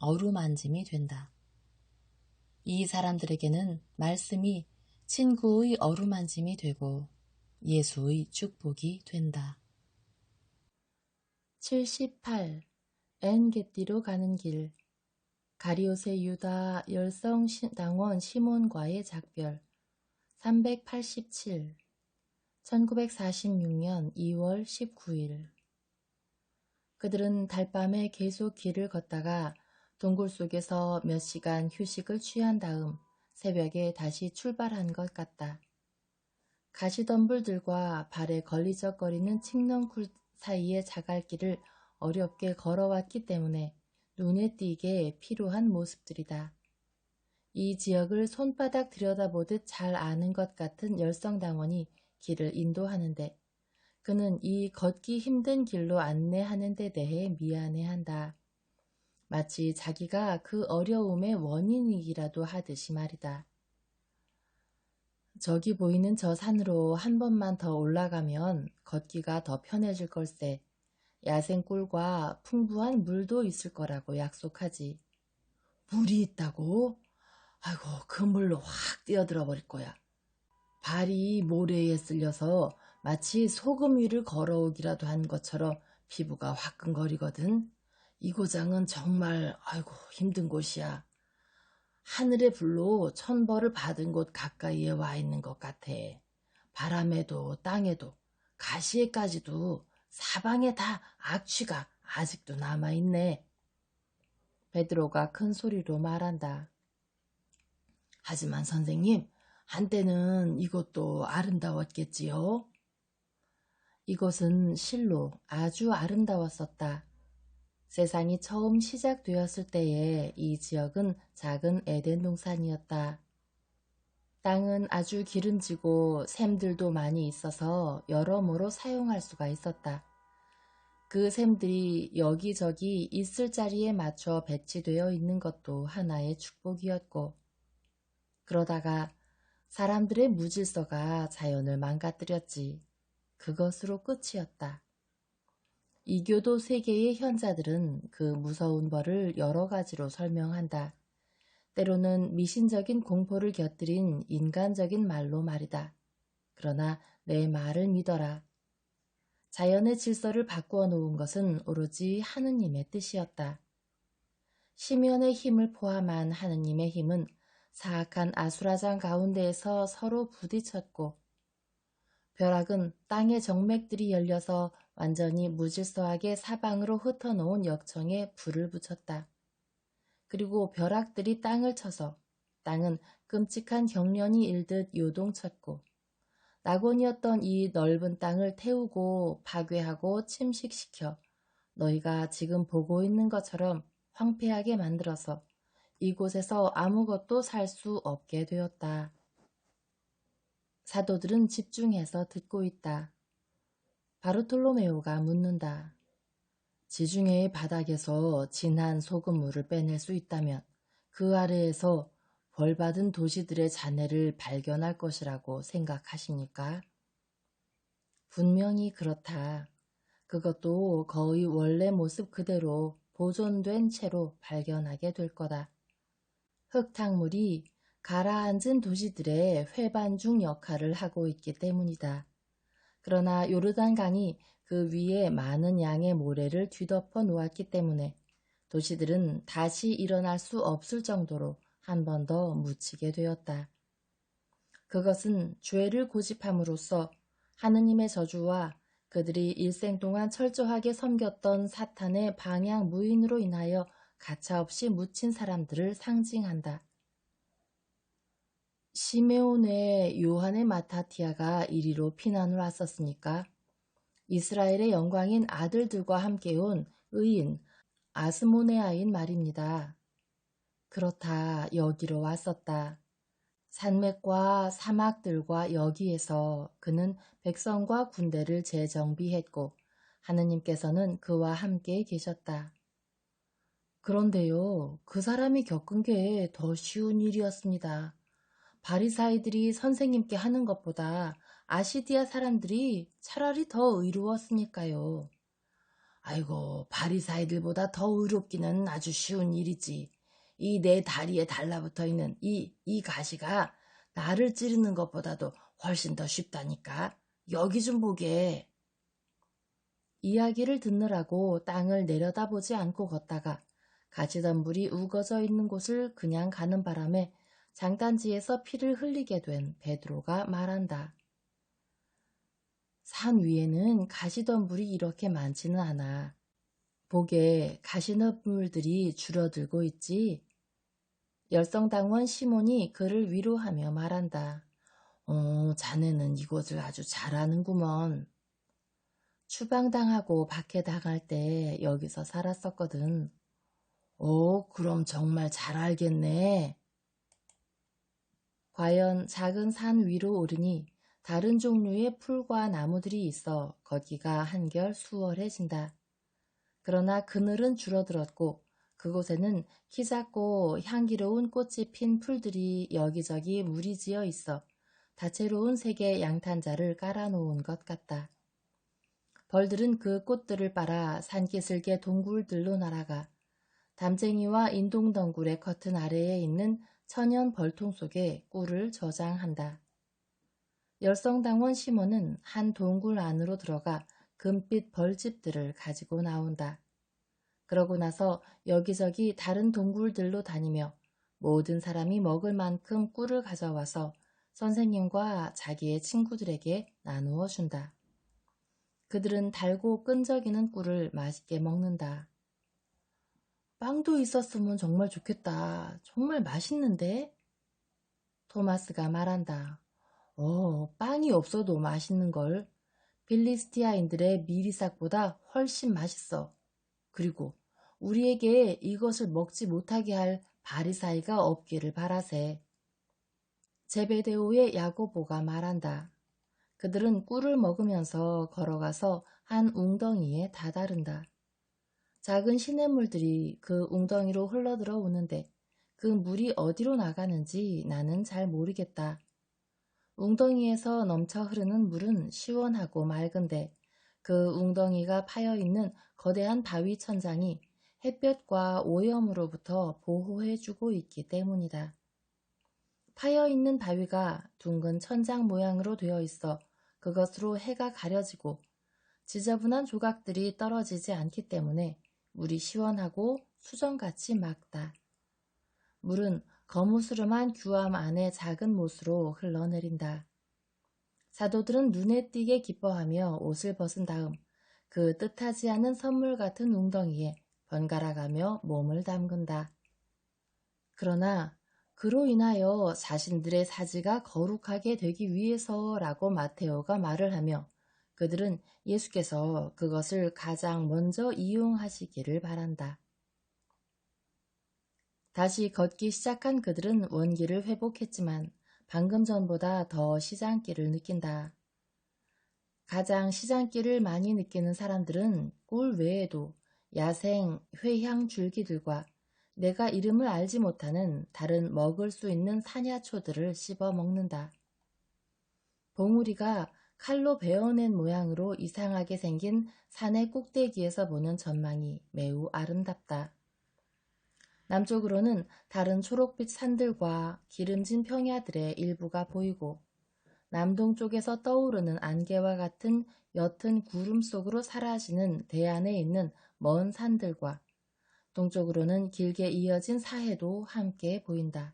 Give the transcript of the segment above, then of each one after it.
어루만짐이 된다. 이 사람들에게는 말씀이 친구의 어루만짐이 되고 예수의 축복이 된다. 78. 엔게띠로 가는 길 가리오세 유다 열성 당원 시몬과의 작별 387 1946년 2월 19일 그들은 달밤에 계속 길을 걷다가 동굴 속에서 몇 시간 휴식을 취한 다음 새벽에 다시 출발한 것 같다. 가시덤불들과 발에 걸리적거리는 칡넝쿨 사이의 자갈길을 어렵게 걸어왔기 때문에 눈에 띄게 필요한 모습들이다. 이 지역을 손바닥 들여다보듯 잘 아는 것 같은 열성당원이 길을 인도하는데 그는 이 걷기 힘든 길로 안내하는 데 대해 미안해한다. 마치 자기가 그 어려움의 원인이기라도 하듯이 말이다. 저기 보이는 저 산으로 한 번만 더 올라가면 걷기가 더 편해질 걸세. 야생 꿀과 풍부한 물도 있을 거라고 약속하지. 물이 있다고? 아이고 그 물로 확 뛰어들어 버릴 거야. 발이 모래에 쓸려서 마치 소금 위를 걸어오기라도 한 것처럼 피부가 화끈거리거든. 이 고장은 정말 아이고 힘든 곳이야. 하늘의 불로 천벌을 받은 곳 가까이에 와 있는 것 같아. 바람에도 땅에도 가시에까지도 사방에 다 악취가 아직도 남아있네. 베드로가 큰 소리로 말한다. 하지만 선생님, 한때는 이것도 아름다웠겠지요? 이곳은 실로 아주 아름다웠었다. 세상이 처음 시작되었을 때에 이 지역은 작은 에덴 동산이었다. 땅은 아주 기름지고 샘들도 많이 있어서 여러모로 사용할 수가 있었다. 그 샘들이 여기저기 있을 자리에 맞춰 배치되어 있는 것도 하나의 축복이었고, 그러다가 사람들의 무질서가 자연을 망가뜨렸지. 그것으로 끝이었다. 이교도 세계의 현자들은 그 무서운 벌을 여러 가지로 설명한다. 때로는 미신적인 공포를 곁들인 인간적인 말로 말이다. 그러나 내 말을 믿어라. 자연의 질서를 바꾸어 놓은 것은 오로지 하느님의 뜻이었다. 심연의 힘을 포함한 하느님의 힘은 사악한 아수라장 가운데에서 서로 부딪혔고 벼락은 땅의 정맥들이 열려서 완전히 무질서하게 사방으로 흩어놓은 역청에 불을 붙였다. 그리고 벼락들이 땅을 쳐서 땅은 끔찍한 경련이 일듯 요동쳤고 낙원이었던 이 넓은 땅을 태우고 파괴하고 침식시켜 너희가 지금 보고 있는 것처럼 황폐하게 만들어서 이곳에서 아무것도 살 수 없게 되었다. 사도들은 집중해서 듣고 있다. 바르톨로메오가 묻는다. 지중해의 바닥에서 진한 소금물을 빼낼 수 있다면 그 아래에서 벌받은 도시들의 잔해를 발견할 것이라고 생각하십니까? 분명히 그렇다. 그것도 거의 원래 모습 그대로 보존된 채로 발견하게 될 거다. 흙탕물이 가라앉은 도시들의 회반중 역할을 하고 있기 때문이다. 그러나 요르단강이 그 위에 많은 양의 모래를 뒤덮어 놓았기 때문에 도시들은 다시 일어날 수 없을 정도로 한 번 더 묻히게 되었다. 그것은 죄를 고집함으로써 하느님의 저주와 그들이 일생 동안 철저하게 섬겼던 사탄의 방향 무인으로 인하여 가차없이 묻힌 사람들을 상징한다. 시메온의 요한의 마타티아가 이리로 피난을 왔었으니까 이스라엘의 영광인 아들들과 함께 온 의인 아스모네아인 말입니다. 그렇다 여기로 왔었다. 산맥과 사막들과 여기에서 그는 백성과 군대를 재정비했고 하느님께서는 그와 함께 계셨다. 그런데요, 그 사람이 겪은 게 더 쉬운 일이었습니다. 바리사이들이 선생님께 하는 것보다 아시디아 사람들이 차라리 더 의로웠으니까요. 아이고, 바리사이들보다 더 의롭기는 아주 쉬운 일이지. 이 내 다리에 달라붙어 있는 이, 이 가시가 나를 찌르는 것보다도 훨씬 더 쉽다니까. 여기 좀 보게. 이야기를 듣느라고 땅을 내려다보지 않고 걷다가 가시덤불이 우거져 있는 곳을 그냥 가는 바람에 장단지에서 피를 흘리게 된 베드로가 말한다. 산 위에는 가시덤불이 이렇게 많지는 않아. 보게 가시덤불들이 줄어들고 있지. 열성당원 시몬이 그를 위로하며 말한다. 어, 자네는 이곳을 아주 잘하는구먼. 추방당하고 박해당할 때 여기서 살았었거든. 오, 그럼 정말 잘 알겠네. 과연 작은 산 위로 오르니 다른 종류의 풀과 나무들이 있어 걷기가 한결 수월해진다. 그러나 그늘은 줄어들었고 그곳에는 키 작고 향기로운 꽃이 핀 풀들이 여기저기 무리지어 있어 다채로운 색의 양탄자를 깔아놓은 것 같다. 벌들은 그 꽃들을 빨아 산기슭의 동굴들로 날아가 담쟁이와 인동덩굴의 커튼 아래에 있는 천연 벌통 속에 꿀을 저장한다. 열성당원 시몬은 한 동굴 안으로 들어가 금빛 벌집들을 가지고 나온다. 그러고 나서 여기저기 다른 동굴들로 다니며 모든 사람이 먹을 만큼 꿀을 가져와서 선생님과 자기의 친구들에게 나누어 준다. 그들은 달고 끈적이는 꿀을 맛있게 먹는다. 빵도 있었으면 정말 좋겠다. 정말 맛있는데? 토마스가 말한다. 어, 빵이 없어도 맛있는걸. 빌리스티아인들의 미리삭보다 훨씬 맛있어. 그리고 우리에게 이것을 먹지 못하게 할 바리사이가 없기를 바라세. 제베데오의 야고보가 말한다. 그들은 꿀을 먹으면서 걸어가서 한 웅덩이에 다다른다. 작은 시냇물들이 그 웅덩이로 흘러들어 오는데 그 물이 어디로 나가는지 나는 잘 모르겠다. 웅덩이에서 넘쳐 흐르는 물은 시원하고 맑은데 그 웅덩이가 파여 있는 거대한 바위 천장이 햇볕과 오염으로부터 보호해주고 있기 때문이다. 파여 있는 바위가 둥근 천장 모양으로 되어 있어 그것으로 해가 가려지고 지저분한 조각들이 떨어지지 않기 때문에 물이 시원하고 수정같이 맑다. 물은 거무스름한 규암 안에 작은 못으로 흘러내린다. 사도들은 눈에 띄게 기뻐하며 옷을 벗은 다음 그 뜻하지 않은 선물 같은 웅덩이에 번갈아가며 몸을 담근다. 그러나 그로 인하여 자신들의 사지가 거룩하게 되기 위해서라고 마테오가 말을 하며 그들은 예수께서 그것을 가장 먼저 이용하시기를 바란다. 다시 걷기 시작한 그들은 원기를 회복했지만 방금 전보다 더 시장길을 느낀다. 가장 시장길을 많이 느끼는 사람들은 꿀 외에도 야생, 회향 줄기들과 내가 이름을 알지 못하는 다른 먹을 수 있는 사냐초들을 씹어 먹는다. 봉우리가 칼로 베어낸 모양으로 이상하게 생긴 산의 꼭대기에서 보는 전망이 매우 아름답다. 남쪽으로는 다른 초록빛 산들과 기름진 평야들의 일부가 보이고 남동쪽에서 떠오르는 안개와 같은 옅은 구름 속으로 사라지는 대안에 있는 먼 산들과 동쪽으로는 길게 이어진 사해도 함께 보인다.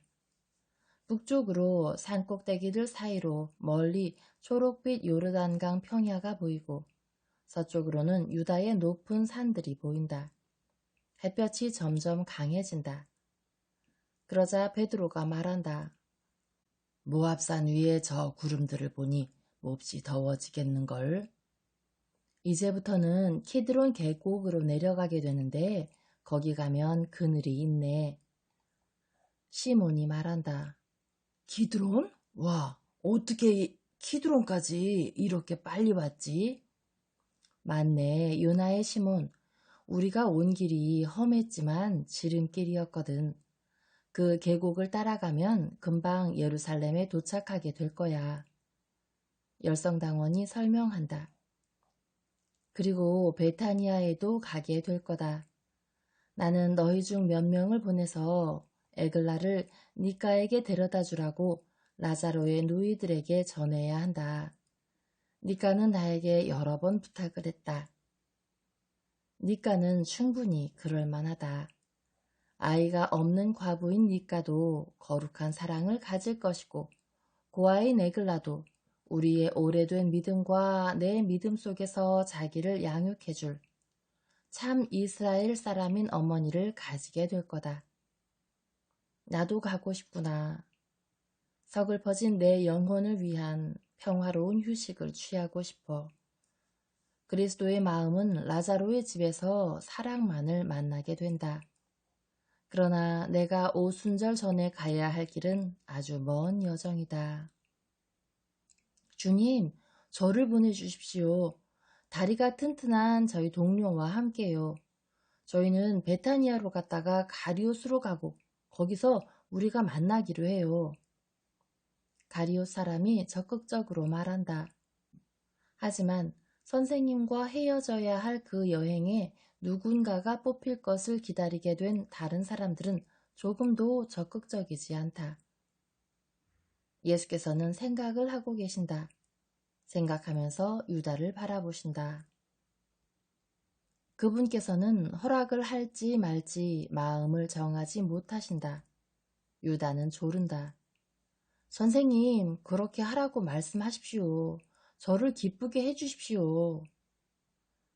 북쪽으로 산꼭대기들 사이로 멀리 초록빛 요르단강 평야가 보이고 서쪽으로는 유다의 높은 산들이 보인다. 햇볕이 점점 강해진다. 그러자 베드로가 말한다. 모압산 위에 저 구름들을 보니 몹시 더워지겠는걸. 이제부터는 키드론 계곡으로 내려가게 되는데 거기 가면 그늘이 있네. 시몬이 말한다. 키드론? 와, 어떻게 키드론까지 이렇게 빨리 왔지? 맞네, 요나의 시몬. 우리가 온 길이 험했지만 지름길이었거든. 그 계곡을 따라가면 금방 예루살렘에 도착하게 될 거야. 열성당원이 설명한다. 그리고 베타니아에도 가게 될 거다. 나는 너희 중 몇 명을 보내서 에글라를 니카에게 데려다 주라고 라자로의 누이들에게 전해야 한다. 니카는 나에게 여러 번 부탁을 했다. 니카는 충분히 그럴 만하다. 아이가 없는 과부인 니카도 거룩한 사랑을 가질 것이고 고아인 에글라도 우리의 오래된 믿음과 내 믿음 속에서 자기를 양육해줄 참 이스라엘 사람인 어머니를 가지게 될 거다. 나도 가고 싶구나. 서글퍼진 내 영혼을 위한 평화로운 휴식을 취하고 싶어. 그리스도의 마음은 라자로의 집에서 사랑만을 만나게 된다. 그러나 내가 오순절 전에 가야 할 길은 아주 먼 여정이다. 주님, 저를 보내주십시오. 다리가 튼튼한 저희 동료와 함께요. 저희는 베타니아로 갔다가 가리오스로 가고 거기서 우리가 만나기로 해요. 가리오 사람이 적극적으로 말한다. 하지만 선생님과 헤어져야 할 그 여행에 누군가가 뽑힐 것을 기다리게 된 다른 사람들은 조금도 적극적이지 않다. 예수께서는 생각을 하고 계신다. 생각하면서 유다를 바라보신다. 그분께서는 허락을 할지 말지 마음을 정하지 못하신다. 유다는 조른다. 선생님, 그렇게 하라고 말씀하십시오. 저를 기쁘게 해주십시오.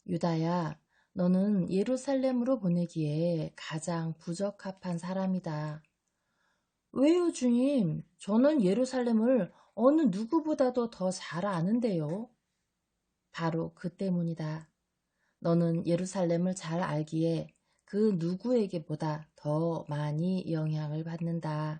유다야, 너는 예루살렘으로 보내기에 가장 부적합한 사람이다. 왜요, 주님? 저는 예루살렘을 어느 누구보다도 더 잘 아는데요. 바로 그 때문이다. 너는 예루살렘을 잘 알기에 그 누구에게보다 더 많이 영향을 받는다.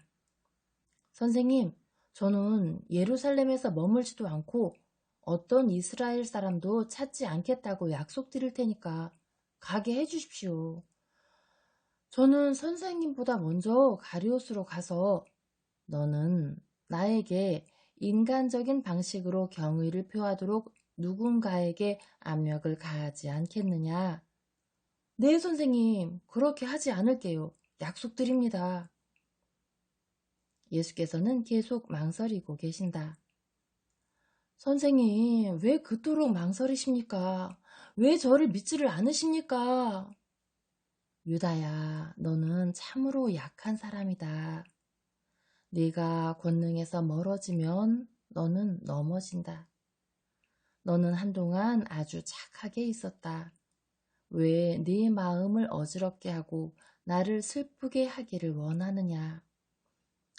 선생님, 저는 예루살렘에서 머물지도 않고 어떤 이스라엘 사람도 찾지 않겠다고 약속드릴 테니까 가게 해주십시오. 저는 선생님보다 먼저 가리오스로 가서 너는 나에게 인간적인 방식으로 경의를 표하도록 누군가에게 압력을 가하지 않겠느냐? 네, 선생님. 그렇게 하지 않을게요. 약속드립니다. 예수께서는 계속 망설이고 계신다. 선생님, 왜 그토록 망설이십니까? 왜 저를 믿지를 않으십니까? 유다야, 너는 참으로 약한 사람이다. 네가 권능에서 멀어지면 너는 넘어진다. 너는 한동안 아주 착하게 있었다. 왜 네 마음을 어지럽게 하고 나를 슬프게 하기를 원하느냐?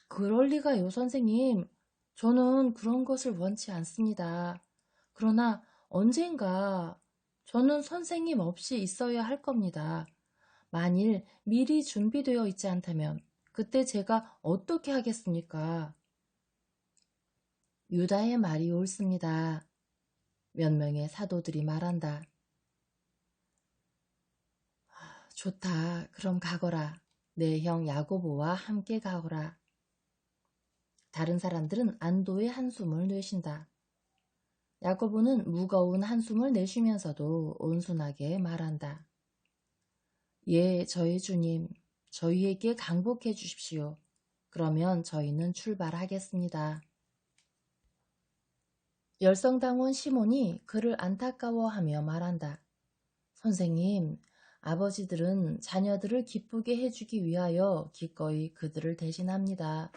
그럴 리가요, 선생님. 저는 그런 것을 원치 않습니다. 그러나 언젠가 저는 선생님 없이 있어야 할 겁니다. 만일 미리 준비되어 있지 않다면 그때 제가 어떻게 하겠습니까? 유다의 말이 옳습니다. 몇 명의 사도들이 말한다. 아, 좋다. 그럼 가거라. 내 형 야고보와 함께 가거라. 다른 사람들은 안도의 한숨을 내쉰다. 야고보는 무거운 한숨을 내쉬면서도 온순하게 말한다. 예, 저희 주님, 저희에게 강복해 주십시오. 그러면 저희는 출발하겠습니다. 열성당원 시몬이 그를 안타까워하며 말한다. 선생님, 아버지들은 자녀들을 기쁘게 해주기 위하여 기꺼이 그들을 대신합니다.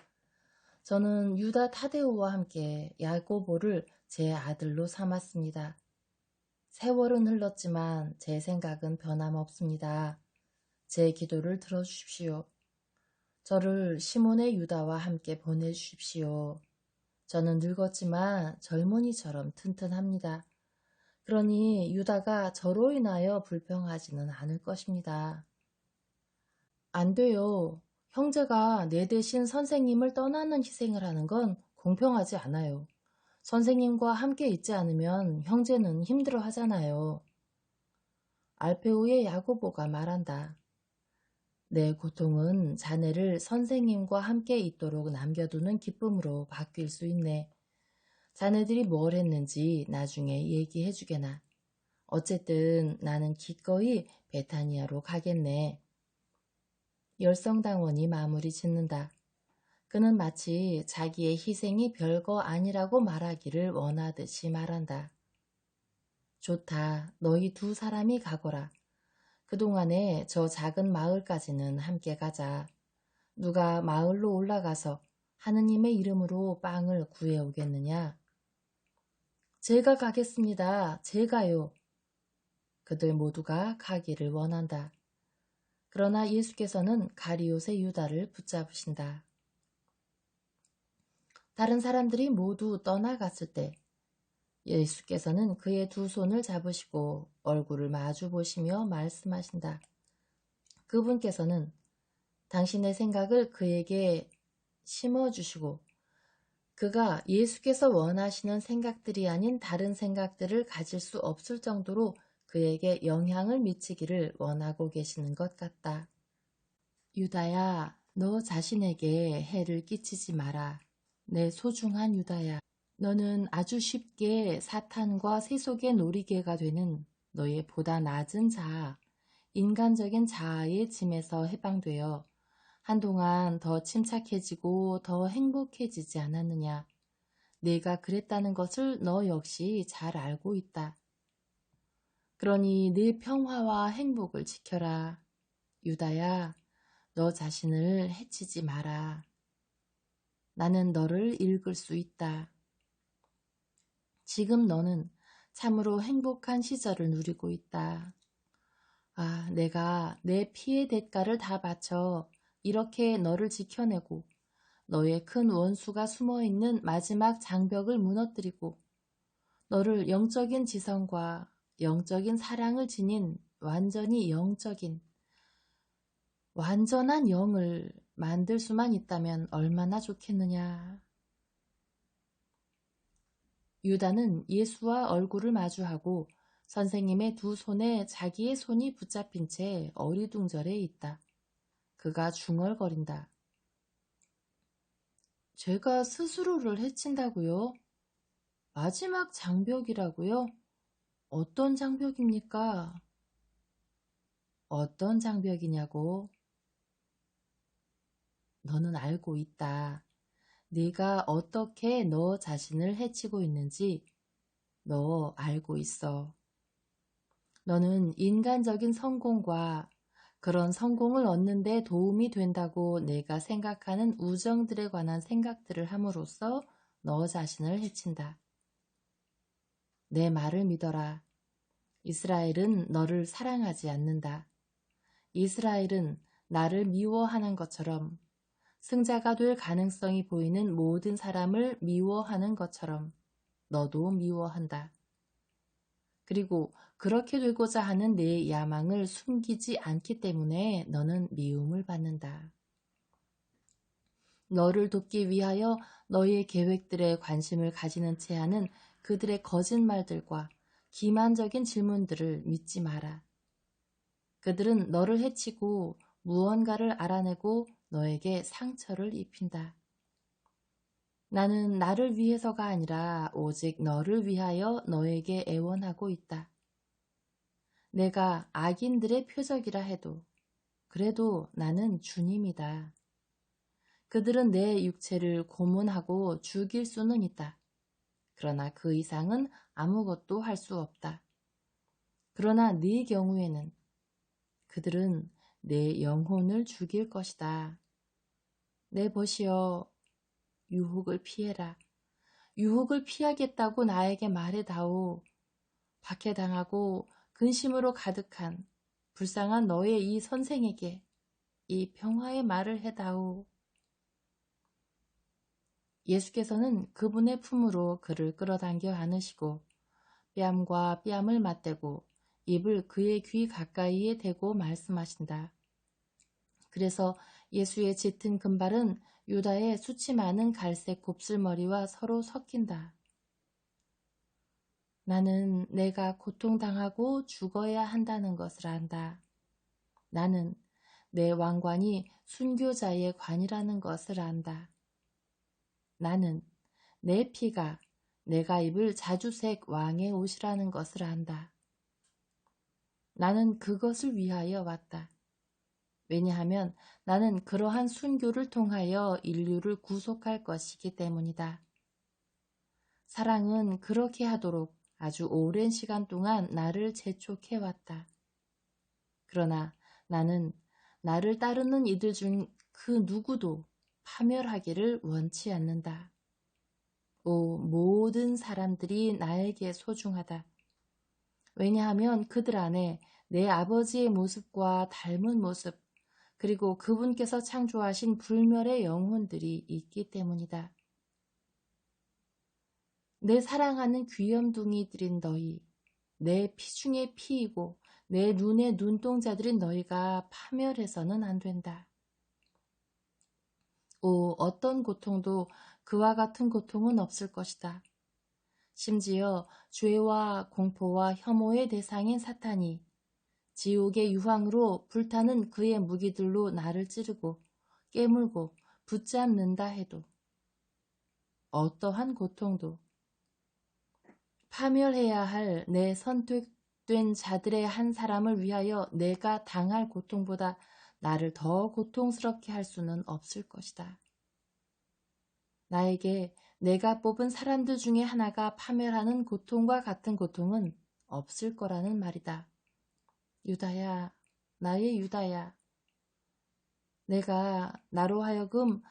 저는 유다 타데오와 함께 야고보를 제 아들로 삼았습니다. 세월은 흘렀지만 제 생각은 변함없습니다. 제 기도를 들어주십시오. 저를 시몬의 유다와 함께 보내주십시오. 저는 늙었지만 젊은이처럼 튼튼합니다. 그러니 유다가 저로 인하여 불평하지는 않을 것입니다. 안 돼요. 형제가 내 대신 선생님을 떠나는 희생을 하는 건 공평하지 않아요. 선생님과 함께 있지 않으면 형제는 힘들어 하잖아요. 알페오의 야고보가 말한다. 내 고통은 자네를 선생님과 함께 있도록 남겨두는 기쁨으로 바뀔 수 있네. 자네들이 뭘 했는지 나중에 얘기해 주게나. 어쨌든 나는 기꺼이 베타니아로 가겠네. 열성당원이 마무리 짓는다. 그는 마치 자기의 희생이 별거 아니라고 말하기를 원하듯이 말한다. 좋다. 너희 두 사람이 가거라. 그동안에 저 작은 마을까지는 함께 가자. 누가 마을로 올라가서 하느님의 이름으로 빵을 구해오겠느냐? 제가 가겠습니다. 제가요. 그들 모두가 가기를 원한다. 그러나 예수께서는 가리옷의 유다를 붙잡으신다. 다른 사람들이 모두 떠나갔을 때 예수께서는 그의 두 손을 잡으시고 얼굴을 마주 보시며 말씀하신다. 그분께서는 당신의 생각을 그에게 심어주시고 그가 예수께서 원하시는 생각들이 아닌 다른 생각들을 가질 수 없을 정도로 그에게 영향을 미치기를 원하고 계시는 것 같다. 유다야, 너 자신에게 해를 끼치지 마라. 내 소중한 유다야. 너는 아주 쉽게 사탄과 세속의 놀이개가 되는 너의 보다 낮은 자아, 인간적인 자아의 짐에서 해방되어 한동안 더 침착해지고 더 행복해지지 않았느냐. 내가 그랬다는 것을 너 역시 잘 알고 있다. 그러니 내 평화와 행복을 지켜라. 유다야, 너 자신을 해치지 마라. 나는 너를 읽을 수 있다. 지금 너는 참으로 행복한 시절을 누리고 있다. 아, 내가 내 피의 대가를 다 바쳐 이렇게 너를 지켜내고 너의 큰 원수가 숨어 있는 마지막 장벽을 무너뜨리고 너를 영적인 지성과 영적인 사랑을 지닌 완전히 영적인 완전한 영을 만들 수만 있다면 얼마나 좋겠느냐. 유다는 예수와 얼굴을 마주하고 선생님의 두 손에 자기의 손이 붙잡힌 채 어리둥절해 있다. 그가 중얼거린다. 제가 스스로를 해친다고요? 마지막 장벽이라고요? 어떤 장벽입니까? 어떤 장벽이냐고? 너는 알고 있다. 네가 어떻게 너 자신을 해치고 있는지 너 알고 있어. 너는 인간적인 성공과 그런 성공을 얻는데 도움이 된다고 내가 생각하는 우정들에 관한 생각들을 함으로써 너 자신을 해친다. 내 말을 믿어라. 이스라엘은 너를 사랑하지 않는다. 이스라엘은 나를 미워하는 것처럼 승자가 될 가능성이 보이는 모든 사람을 미워하는 것처럼 너도 미워한다. 그리고 그렇게 되고자 하는 내 야망을 숨기지 않기 때문에 너는 미움을 받는다. 너를 돕기 위하여 너의 계획들에 관심을 가지는 채 하는 그들의 거짓말들과 기만적인 질문들을 믿지 마라. 그들은 너를 해치고 무언가를 알아내고 너에게 상처를 입힌다. 나는 나를 위해서가 아니라 오직 너를 위하여 너에게 애원하고 있다. 내가 악인들의 표적이라 해도 그래도 나는 주님이다. 그들은 내 육체를 고문하고 죽일 수는 있다. 그러나 그 이상은 아무것도 할 수 없다. 그러나 네 경우에는 그들은 내 영혼을 죽일 것이다. 내 보시어 유혹을 피해라. 유혹을 피하겠다고 나에게 말해다오. 박해당하고 근심으로 가득한 불쌍한 너의 이 선생에게 이 평화의 말을 해다오. 예수께서는 그분의 품으로 그를 끌어당겨 안으시고 뺨과 뺨을 맞대고 입을 그의 귀 가까이에 대고 말씀하신다. 그래서 예수의 짙은 금발은 유다의 수치 많은 갈색 곱슬머리와 서로 섞인다. 나는 내가 고통당하고 죽어야 한다는 것을 안다. 나는 내 왕관이 순교자의 관이라는 것을 안다. 나는 내 피가 내가 입을 자주색 왕의 옷이라는 것을 안다. 나는 그것을 위하여 왔다. 왜냐하면 나는 그러한 순교를 통하여 인류를 구속할 것이기 때문이다. 사랑은 그렇게 하도록 아주 오랜 시간 동안 나를 재촉해왔다. 그러나 나는 나를 따르는 이들 중 그 누구도 파멸하기를 원치 않는다. 오, 모든 사람들이 나에게 소중하다. 왜냐하면 그들 안에 내 아버지의 모습과 닮은 모습, 그리고 그분께서 창조하신 불멸의 영혼들이 있기 때문이다. 내 사랑하는 귀염둥이들인 너희, 내 피 중에 피이고 내 눈의 눈동자들인 너희가 파멸해서는 안 된다. 오, 어떤 고통도 그와 같은 고통은 없을 것이다. 심지어 죄와 공포와 혐오의 대상인 사탄이 지옥의 유황으로 불타는 그의 무기들로 나를 찌르고 깨물고 붙잡는다 해도 어떠한 고통도 파멸해야 할 내 선택된 자들의 한 사람을 위하여 내가 당할 고통보다 나를 더 고통스럽게 할 수는 없을 것이다. 나에게 내가 뽑은 사람들 중에 하나가 파멸하는 고통과 같은 고통은 없을 거라는 말이다. 유다야, 나의 유다야. 내가 나로 하여금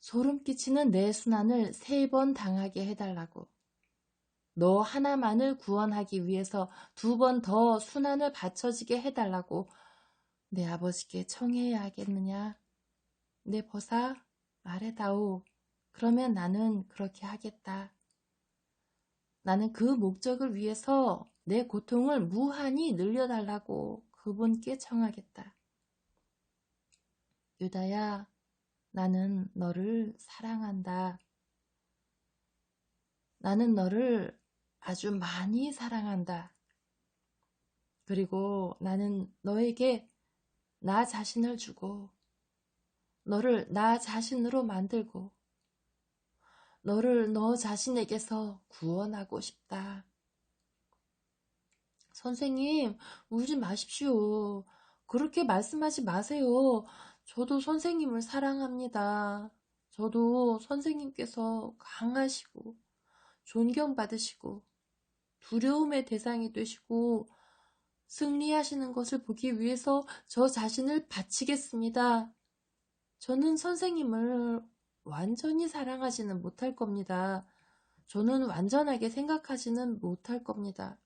소름 끼치는 내 순환을 세 번 당하게 해달라고. 너 하나만을 구원하기 위해서 두 번 더 순환을 받쳐지게 해달라고 내 아버지께 청해야 하겠느냐? 내 버사 말해다오. 그러면 나는 그렇게 하겠다. 나는 그 목적을 위해서 내 고통을 무한히 늘려달라고 그분께 청하겠다. 유다야, 나는 너를 사랑한다. 나는 너를 아주 많이 사랑한다. 그리고 나는 너에게 나 자신을 주고, 너를 나 자신으로 만들고, 너를 너 자신에게서 구원하고 싶다. 선생님, 울지 마십시오. 그렇게 말씀하지 마세요. 저도 선생님을 사랑합니다. 저도 선생님께서 강하시고, 존경받으시고, 두려움의 대상이 되시고, 승리하시는 것을 보기 위해서 저 자신을 바치겠습니다. 저는 선생님을 완전히 사랑하지는 못할 겁니다. 저는 완전하게 생각하지는 못할 겁니다.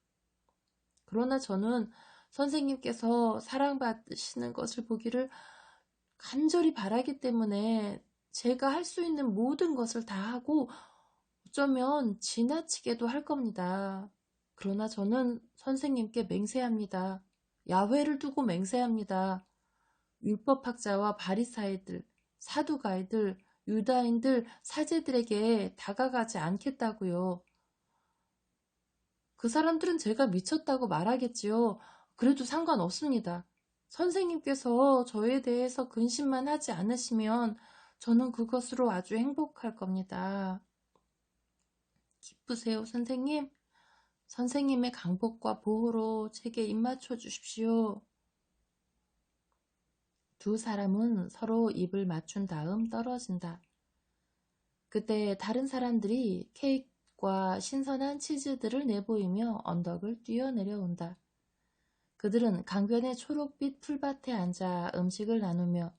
그러나 저는 선생님께서 사랑받으시는 것을 보기를 간절히 바라기 때문에 제가 할 수 있는 모든 것을 다 하고 어쩌면 지나치게도 할 겁니다. 그러나 저는 선생님께 맹세합니다. 야훼를 두고 맹세합니다. 율법학자와 바리사이들, 사두가이들, 유다인들, 사제들에게 다가가지 않겠다고요. 그 사람들은 제가 미쳤다고 말하겠지요. 그래도 상관없습니다. 선생님께서 저에 대해서 근심만 하지 않으시면 저는 그것으로 아주 행복할 겁니다. 기쁘세요, 선생님? 선생님의 강복과 보호로 제게 입맞춰 주십시오. 두 사람은 서로 입을 맞춘 다음 떨어진다. 그때 다른 사람들이 케이크와 신선한 치즈들을 내보이며 언덕을 뛰어내려온다. 그들은 강변의 초록빛 풀밭에 앉아 음식을 나누며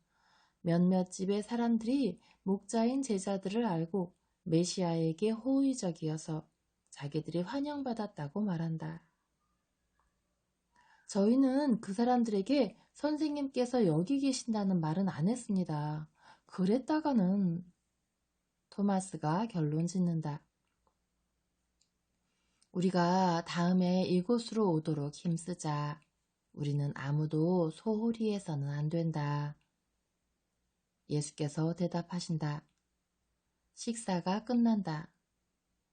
몇몇 집의 사람들이 목자인 제자들을 알고 메시아에게 호의적이어서 자기들이 환영받았다고 말한다. 저희는 그 사람들에게 선생님께서 여기 계신다는 말은 안 했습니다. 그랬다가는 토마스가 결론 짓는다. 우리가 다음에 이곳으로 오도록 힘쓰자. 우리는 아무도 소홀히 해서는 안 된다. 예수께서 대답하신다. 식사가 끝난다.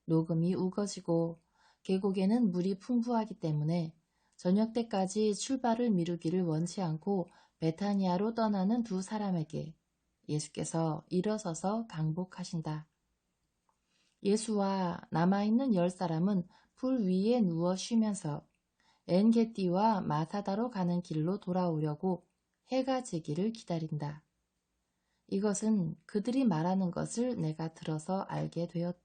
녹음이 우거지고 계곡에는 물이 풍부하기 때문에 저녁 때까지 출발을 미루기를 원치 않고 베타니아로 떠나는 두 사람에게 예수께서 일어서서 강복하신다. 예수와 남아있는 열 사람은 풀 위에 누워 쉬면서 엔게띠와 마사다로 가는 길로 돌아오려고 해가 지기를 기다린다. 이것은 그들이 말하는 것을 내가 들어서 알게 되었다.